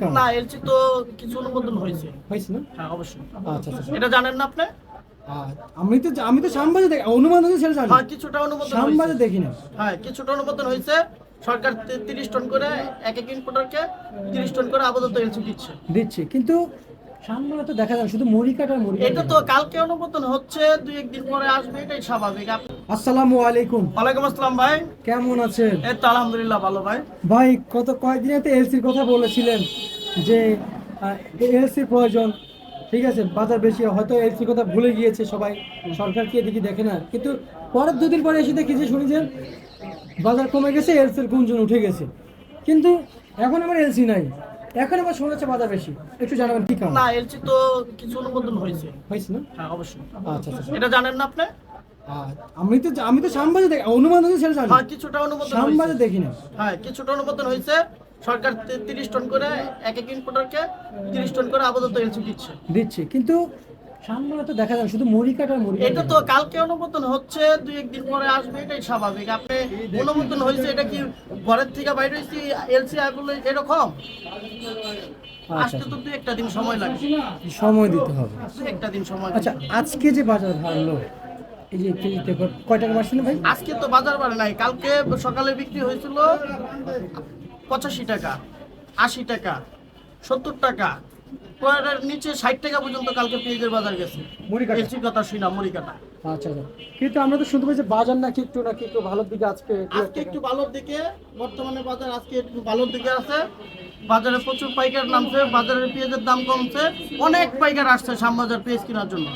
কারণ না এলসি তো কিছু অনুমোদন হয়েছে। হয়েছে না? হ্যাঁ অবশ্যই। আচ্ছা আচ্ছা এটা জানেন না আপনি? আমি তো আমি তো সামবাজে দেখি অনুমোদন হয়েছে সেটা জানি। হ্যাঁ কিছুটা অনুমোদন সামবাজে দেখি না। হ্যাঁ কিছুটা অনুমোদন হয়েছে। সরকার তিরিশ টন করে এক এক ইম্পোর্টারকে তিরিশ টন করে আপাতত এলসি দিচ্ছে। দিচ্ছে। কিন্তু সামবাজে তো দেখা যায় শুধু মুড়ি কাটা মুড়ি এটা তো কালকে অনুমোদন হচ্ছে দুই একদিন পরে আসবে এটাই স্বাভাবিক। আসসালামু আলাইকুম। ওয়ালাইকুম আসসালাম ভাই। কেমন আছেন? এই তো আলহামদুলিল্লাহ ভালো ভাই। ভাই কত কয়েকদিন কয়েকদিনেতে এলসির কথা বলেছিলেন যে এলসির প্রয়োজন ঠিক আছে বাজার বেশি হয়তো এলসির কথা ভুলে গিয়েছে সবাই সরকার কি এদিকে দেখে না। কিন্তু পরের দুদিন পরে এসে দেখি যে শুনি যে বাজার কমে গেছে এলসির গুঞ্জন উঠে গেছে। কিন্তু এখন আমার এলসি নাই। এখন আবার শোনা যাচ্ছে বাজার বেশি। একটু জানাবেন কি কারণ? না এলসি তো কিছু অনুমোদন হয়েছে। হয়েছে না? হ্যাঁ অবশ্যই। আচ্ছা আচ্ছা এটা জানেন না আপনি? আমি তো আমি তো সামবাজে দেখি অনুমোদন হয়েছে সেটা জানি। হ্যাঁ কিছুটা অনুমোদন সামবাজে দেখি না। হ্যাঁ কিছুটা অনুমোদন হয়েছে। সরকার তিরিশ টন করে এক এক ইনপুটারকে তিরিশ টন করে আপাতত এলসি দিচ্ছে। দিচ্ছে। কিন্তু সামবাজে তো দেখা যায় শুধু মুড়ি কাটা মুড়ি এটা তো কালকে অনুমোদন হচ্ছে দুই একদিন পরে আসবে এটাই স্বাভাবিক। আপনি অনুমোদন হয়েছে এটা কি ঘরের থেকে বাইরে হয়েছে এলসি বলে এরকম? আচ্ছা। আসতে তো দুই একটা দিন সময় লাগবে সময় দিতে হবে। একটা দিন সময় আচ্ছা। আজকে যে বাজার ভালো এই যে কেজিতে কয় টাকা ভাই? আজকে তো বাজার বাড়ে নাই কালকে সকালে বিক্রি হয়েছিল পঁচাশি টাকা আশি টাকা সত্তর টাকা পরের নিচে ষাট টাকা পর্যন্ত কালকে পেঁয়াজের বাজার গেছে। মুড়ি কাটা কথা শুই না মুড়ি কাটা আচ্ছা আচ্ছা। কিন্তু আমরা তো শুনতে পাচ্ছি বাজার নাকি একটু নাকি একটু ভালোর দিকে আজকে আজকে একটু ভালোর দিকে বর্তমানে বাজার আজকে একটু ভালোর দিকে আছে। বাজারে প্রচুর পাইকার নামছে বাজারের পেঁয়াজের দাম কমছে। অনেক পাইকার আসছে শ্যামবাজার পেঁয়াজ কেনার জন্য।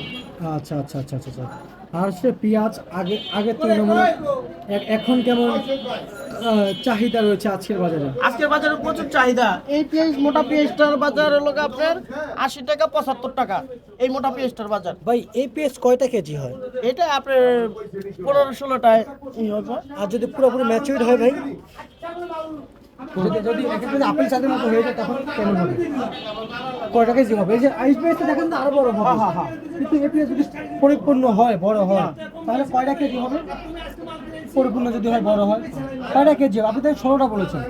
আচ্ছা আচ্ছা আচ্ছা আচ্ছা আচ্ছা। আর সে পেঁয়াজ আগে আগের তুলনায় এ- এখন কেমন চাহিদা রয়েছে আজকের বাজারে? আজকের বাজারে প্রচুর চাহিদা। এই পেঁয়াজ মোটা পেঁয়াজটার বাজার হলো আপনার আশি টাকা পঁচাত্তর টাকা এই মোটা পেঁয়াজটার বাজার। ভাই এই পেঁয়াজ কয়টা কেজি হয়? এটা আপনার পনেরো ষোলোটায় আর যদি পুরোপুরি ম্যাচিউর হয় ভাই? যদি আপেল চাঁদের মতো হয়ে যায় তখন কেমন হবে? কয়টা কেজি হবে? এই যে আইস পেঁয়াজটা দেখেন তো আরও বড় হবে। হ্যাঁ, হ্যাঁ। কিন্তু এই যদি পরিপূর্ণ হয় বড় হয় তাহলে কয়টা কেজি হবে? পরিপূর্ণ যদি হয় বড় হয়। কয়টা কেজি আপনি তো ষোলোটা বলেছেন।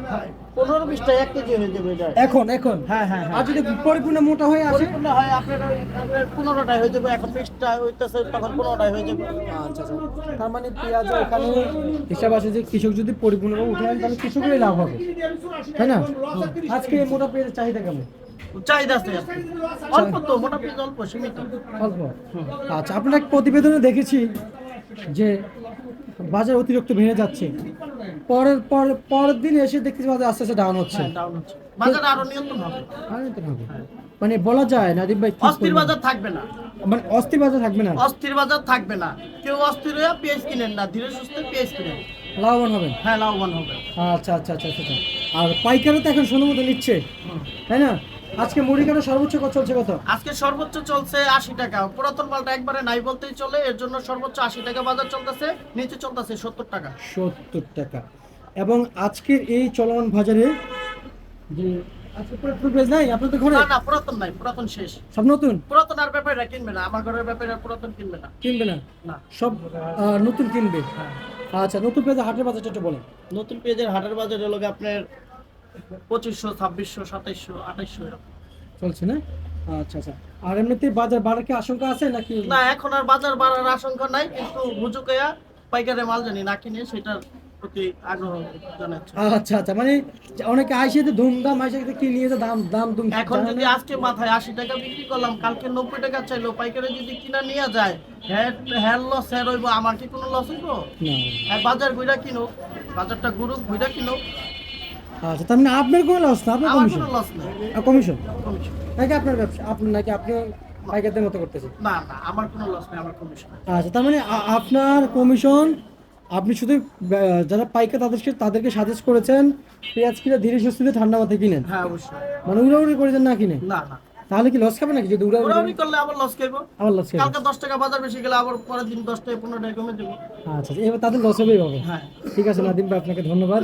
পনেরো বিশটা এক কেজি হয়ে যাবে এটা। এখন এখন? হ্যাঁ হ্যাঁ হ্যাঁ। আর যদি পরিপূর্ণ মোটা হয়ে আসে? পরিপূর্ণ হয় আপনার আপনার হয়ে যাবে এখন বিশটা হইতেছে তখন পনেরোটায় হয়ে যাবে। আচ্ছা আচ্ছা। তার মানে পেঁয়াজ এখানে হিসাব আছে যে কৃষক যদি পরিপূর্ণভাবে উঠে আনেন তাহলে কৃষকেরই লাভ হবে। তাই না? আজকে এই মোটা পেঁয়াজের চাহিদা কেমন? চাহিদা আছে। অল্প তো মোটা পেঁয়াজ অল্প সীমিত। অল্প। আচ্ছা আপনার এক প্রতিবেদনে দেখেছি যে বাজার অতিরিক্ত ভেঙে যাচ্ছে। পরের পর পরের দিন এসে দেখতেছি বাজার আস্তে আস্তে ডাউন হচ্ছে। হ্যাঁ ডাউন হচ্ছে। বাজার আরও নিয়ন্ত্রণ হবে। হবে। মানে বলা যায় নাদিম ভাই অস্থির বাজার থাকবে না। মানে অস্থির বাজার থাকবে না? অস্থির বাজার থাকবে না। কেউ অস্থির হয়ে পেঁয়াজ কিনেন না ধীরে সুস্থে পেঁয়াজ কিনেন। লাভবান হবে? হ্যাঁ লাভবান হবে। আচ্ছা আচ্ছা আচ্ছা আচ্ছা আচ্ছা। আর পাইকারও তো এখন সোনামতো নিচ্ছে। তাই না? আজকে মুড়ি কাটা সর্বোচ্চ কত চলছে কত? আজকে সর্বোচ্চ চলছে আশি টাকা। পুরাতন মালটা একবারে নাই বলতেই চলে এর জন্য সর্বোচ্চ আশি টাকা বাজার চলতেছে নিচে চলতেছে সত্তর টাকা। সত্তর টাকা। এবং আজকের এই চলমান বাজারে যে আজকে পুরো ফুল নাই? আপনাদের ঘরে? না না পুরাতন নাই পুরাতন শেষ। সব নতুন? পুরাতন আর ব্যাপারটা কিনবে না আমার ঘরের ব্যাপারে পুরাতন কিনবে না। কিনবে না? না। সব নতুন কিনবে? আচ্ছা নতুন পেজে হাটের বাজারটা একটু বলেন। নতুন পেঁয়াজের হাটের বাজার হলো আপনার পঁচিশশো ছাব্বিশশো সাতাইশশো আঠাইশশো এরকম। চলছে না? আচ্ছা আচ্ছা। আর এমনিতে বাজার বাড়ার কি আশঙ্কা আছে নাকি? না এখন আর বাজার বাড়ার আশঙ্কা নাই কিন্তু হুজুকেয়া পাইকারে মাল জানি না কিনে সেটার প্রতি আগ্রহ জানাচ্ছে। আচ্ছা আচ্ছা। মানে অনেকে আইসে তো ধুমধাম আইসে কি নিয়ে যে দাম দাম দুম এখন যদি আজকে মাথায় আশি টাকা বিক্রি করলাম কালকে নব্বই টাকা চাইলো পাইকারে যদি কিনা নিয়ে যায় হ্যাঁ হ্যাঁ লস হ্যাঁ রইব আমার কি কোনো লস হইব? না। বাজার ঘুরা কিনো বাজারটা ঘুরুক ঘুরা কিনো আচ্ছা তার মানে আপনার কোনো লস না আপনার কমিশন লস কমিশন নাকি আপনার ব্যবসা? আপনি নাকি আপনি পাইকারদের মতো করতেছেন? না না আমার কোনো লস নেই আমার কমিশন আচ্ছা তার মানে আপনার কমিশন আপনি শুধু যারা পাইকার তাদেরকে তাদেরকে সাজেস্ট করেছেন পেঁয়াজ কিনে ধীরে সুস্থিতে ঠান্ডা মাথায় কিনেন। হ্যাঁ অবশ্যই। মানে উড়াউড়ি করে দেন না কিনে? না না। তাহলে কি লস খাবে নাকি যদি উড়াউড়ি করলে আবার লস খাইবো। আবার লস খাবে কালকে দশ টাকা বাজার বেশি গেলে আবার পরের দিন দশ টাকা পনেরো টাকা কমে দেবো। আচ্ছা আচ্ছা, এবার তাদের লস হবেই হবে। হ্যাঁ। ঠিক আছে নাদিম ভাই আপনাকে ধন্যবাদ।